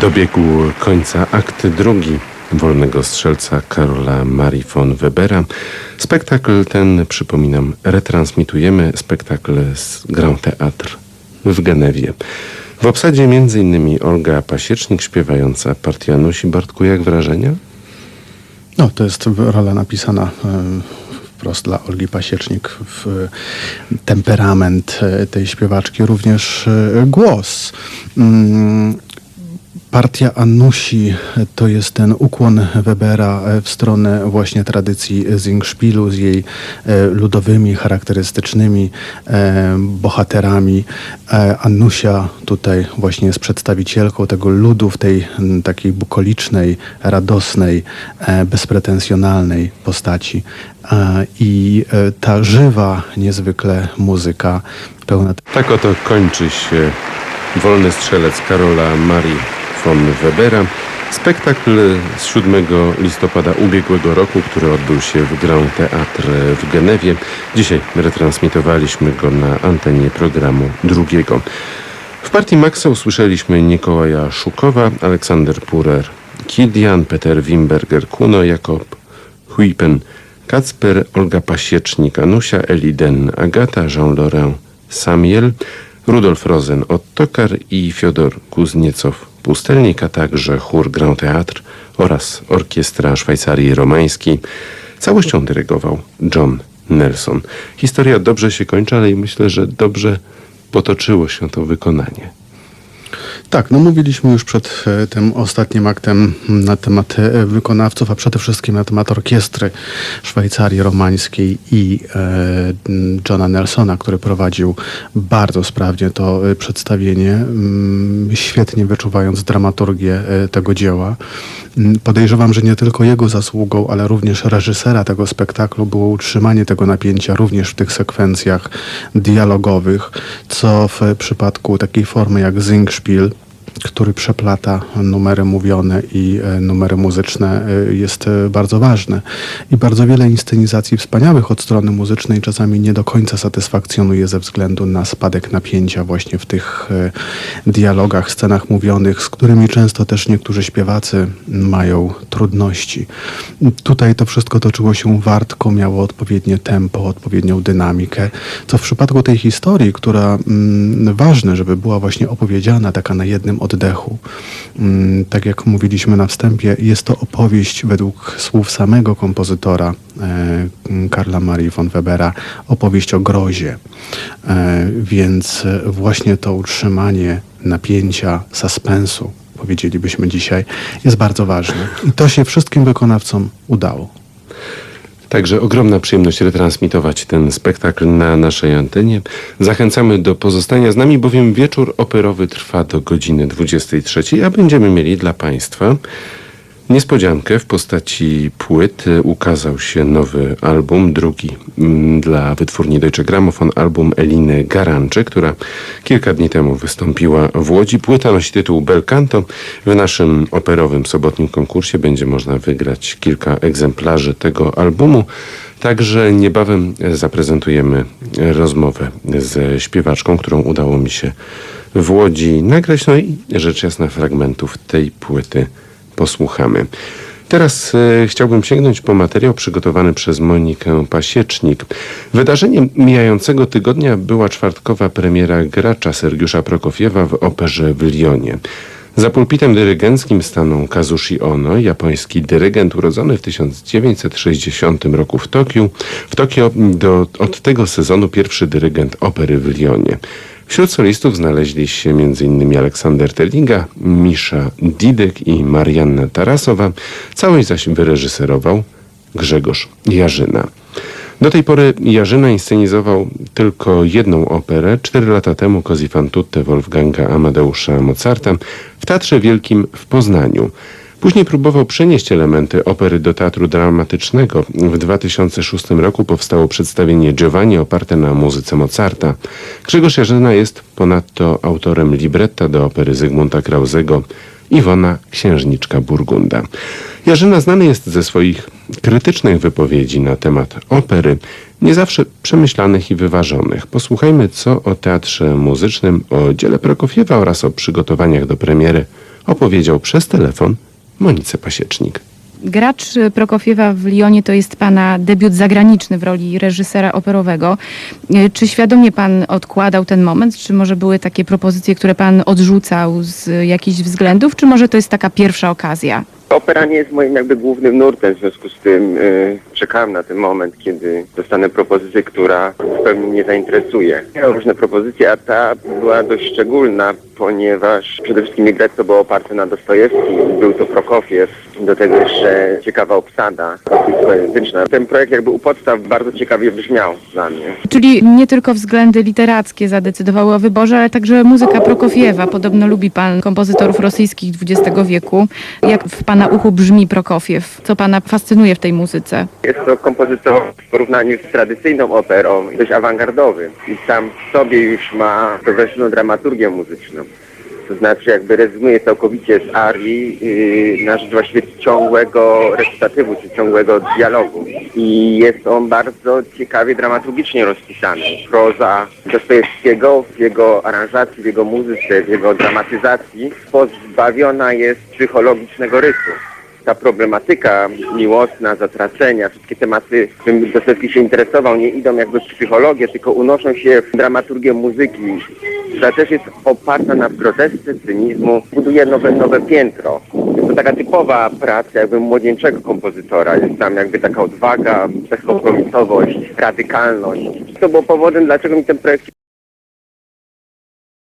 Dobiegł końca akt drugi wolnego strzelca Karola Marii von Webera. Spektakl ten, przypominam, retransmitujemy. Spektakl z Grand Theatre w Genewie. W obsadzie m.in. Olga Pasiecznik śpiewająca partię Anusi Bartku. Jak wrażenia? No, to jest rola napisana e, wprost dla Olgi Pasiecznik. W temperament e, tej śpiewaczki, również e, głos. Partia Anusi to jest ten ukłon Webera w stronę właśnie tradycji Singspielu z jej e, ludowymi, charakterystycznymi e, bohaterami. E, Anusia tutaj właśnie jest przedstawicielką tego ludu w tej takiej bukolicznej, radosnej, bezpretensjonalnej postaci. I ta żywa niezwykle muzyka, pełna Tak oto kończy się Wolny Strzelec Karola Marii von Webera. Spektakl z 7 listopada ubiegłego roku, który odbył się w Grand Theatre w Genewie. Dzisiaj retransmitowaliśmy go na antenie programu drugiego. W partii Maxa usłyszeliśmy Nikołaja Szukowa, Aleksander Purer, Kidian, Peter Wimberger, Kuno, Jakob Huipen, Kacper, Olga Pasiecznik, Anusia, Eliden, Agata, Jean-Laurent, Samiel, Rudolf Rosen, Ottokar i Fiodor Kuzniecow, Pustelnik, a także chór Grand Theatre oraz Orkiestra Szwajcarii Romańskiej. Całością dyrygował John Nelson. Historia dobrze się kończy, ale myślę, że dobrze potoczyło się to wykonanie. Tak, no mówiliśmy już przed e, tym ostatnim aktem na temat e, wykonawców, a przede wszystkim na temat orkiestry Szwajcarii Romańskiej i e, m, Johna Nelsona, który prowadził bardzo sprawnie to e, przedstawienie, mm, świetnie wyczuwając dramaturgię tego dzieła. Mm, Podejrzewam, że nie tylko jego zasługą, ale również reżysera tego spektaklu było utrzymanie tego napięcia również w tych sekwencjach dialogowych, co w przypadku takiej formy jak Spiel który przeplata numery mówione i e, numery muzyczne e, jest e, bardzo ważne. I bardzo wiele inscenizacji wspaniałych od strony muzycznej czasami nie do końca satysfakcjonuje ze względu na spadek napięcia właśnie w tych dialogach, scenach mówionych, z którymi często też niektórzy śpiewacy mają trudności. Tutaj to wszystko toczyło się wartko, miało odpowiednie tempo, odpowiednią dynamikę, co w przypadku tej historii, która mm, ważne, żeby była właśnie opowiedziana taka na jednym oddechu. Mm, tak jak mówiliśmy na wstępie, jest to opowieść według słów samego kompozytora e, Karla Marii von Webera, opowieść o grozie. E, więc właśnie to utrzymanie napięcia, suspensu, powiedzielibyśmy dzisiaj, jest bardzo ważne. I to się wszystkim wykonawcom udało. Także ogromna przyjemność retransmitować ten spektakl na naszej antenie. Zachęcamy do pozostania z nami, bowiem wieczór operowy trwa do godziny 23, a będziemy mieli dla Państwa niespodziankę w postaci płyt. Ukazał się nowy album, drugi mm, dla wytwórni Deutsche Grammophon, album Eliny Garanczy, która kilka dni temu wystąpiła w Łodzi. Płyta nosi tytuł Bel Canto. W naszym operowym sobotnim konkursie będzie można wygrać kilka egzemplarzy tego albumu. Także niebawem zaprezentujemy rozmowę ze śpiewaczką, którą udało mi się w Łodzi nagrać. No i rzecz jasna fragmentów tej płyty posłuchamy. Teraz e, chciałbym sięgnąć po materiał przygotowany przez Monikę Pasiecznik. Wydarzeniem mijającego tygodnia była czwartkowa premiera gracza Sergiusza Prokofiewa w operze w Lyonie. Za pulpitem dyrygenckim stanął Kazushi Ono, japoński dyrygent urodzony w 1960 roku w Tokio. W Tokio do, od tego sezonu pierwszy dyrygent opery w Lyonie. Wśród solistów znaleźli się m.in. Aleksander Telinga, Misza Didek i Marianna Tarasowa. Całość zaś wyreżyserował Grzegorz Jarzyna. Do tej pory Jarzyna inscenizował tylko jedną operę, cztery lata temu Così Wolfganga Amadeusza Mozarta w Teatrze Wielkim w Poznaniu. Później próbował przenieść elementy opery do teatru dramatycznego. W 2006 roku powstało przedstawienie Giovanni oparte na muzyce Mozarta. Grzegorz Jarzyna jest ponadto autorem libretta do opery Zygmunta Krauzego Iwona Księżniczka Burgunda. Jarzyna znany jest ze swoich krytycznych wypowiedzi na temat opery, nie zawsze przemyślanych i wyważonych. Posłuchajmy, co o teatrze muzycznym, o dziele Prokofiewa oraz o przygotowaniach do premiery opowiedział przez telefon Monice Pasiecznik. Gracz Prokofiewa w Lyonie to jest pana debiut zagraniczny w roli reżysera operowego. E, Czy świadomie pan odkładał ten moment? Czy może były takie propozycje, które pan odrzucał z jakichś względów? Czy może to jest taka pierwsza okazja? Opera nie jest moim jakby głównym nurtem, w związku z tym y, czekałem na ten moment, kiedy dostanę propozycję, która w pełni mnie zainteresuje. Miałem różne propozycje, a ta była dość szczególna, ponieważ przede wszystkim Migretto było oparte na Dostojewskim, był to Prokofiew, do tego jeszcze ciekawa obsada rosyjskojęzyczna. Ten projekt jakby u podstaw bardzo ciekawie brzmiał dla mnie. Czyli nie tylko względy literackie zadecydowały o wyborze, ale także muzyka Prokofiewa. Podobno lubi pan kompozytorów rosyjskich XX wieku. Jak w pana uchu brzmi Prokofiew? Co pana fascynuje w tej muzyce? Jest to kompozytor w porównaniu z tradycyjną operą dość awangardowy i sam w sobie już ma progresywną dramaturgię muzyczną. To znaczy jakby rezygnuje całkowicie z arii yy, na rzecz właściwie ciągłego recytatywu, czy ciągłego dialogu. I jest on bardzo ciekawie dramaturgicznie rozpisany. Proza Dostojewskiego w jego aranżacji, w jego muzyce, w jego dramatyzacji pozbawiona jest psychologicznego rysu ta problematyka miłosna, zatracenia, wszystkie tematy, którym Dostojewski się interesował, nie idą jakby w psychologię, tylko unoszą się w dramaturgię muzyki, która też jest oparta na grotesce cynizmu, buduje nowe, nowe piętro. Jest to taka typowa praca jakby młodzieńczego kompozytora. Jest tam jakby taka odwaga, bezkompromisowość, radykalność. To było powodem, dlaczego mi ten projekt